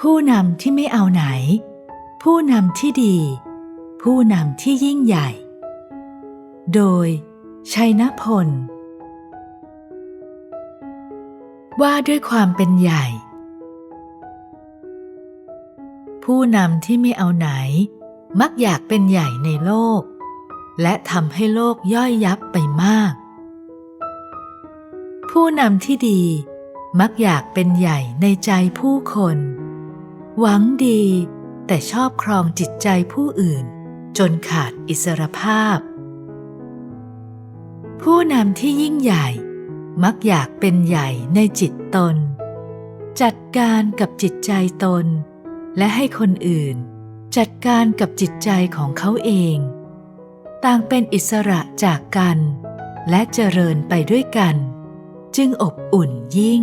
ผู้นำที่ไม่เอาไหน ผู้นำที่ดี ผู้นำที่ยิ่งใหญ่ โดย ชัยนพล ว่าด้วยความเป็นใหญ่ ผู้นำที่ไม่เอาไหน มักอยากเป็นใหญ่ในโลก และทำให้โลกย่อยยับไปมาก ผู้นำที่ดีมักอยากเป็นใหญ่ในใจผู้คน หวังดี แต่ชอบครองจิตใจผู้อื่น จนขาดอิสรภาพ ผู้นำที่ยิ่งใหญ่ มักอยากเป็นใหญ่ในจิตตน จัดการกับจิตใจตน และให้คนอื่น จัดการกับจิตใจของเขาเอง ต่างเป็นอิสระจากกัน และเจริญไปด้วยกัน จึงอบอุ่นยิ่ง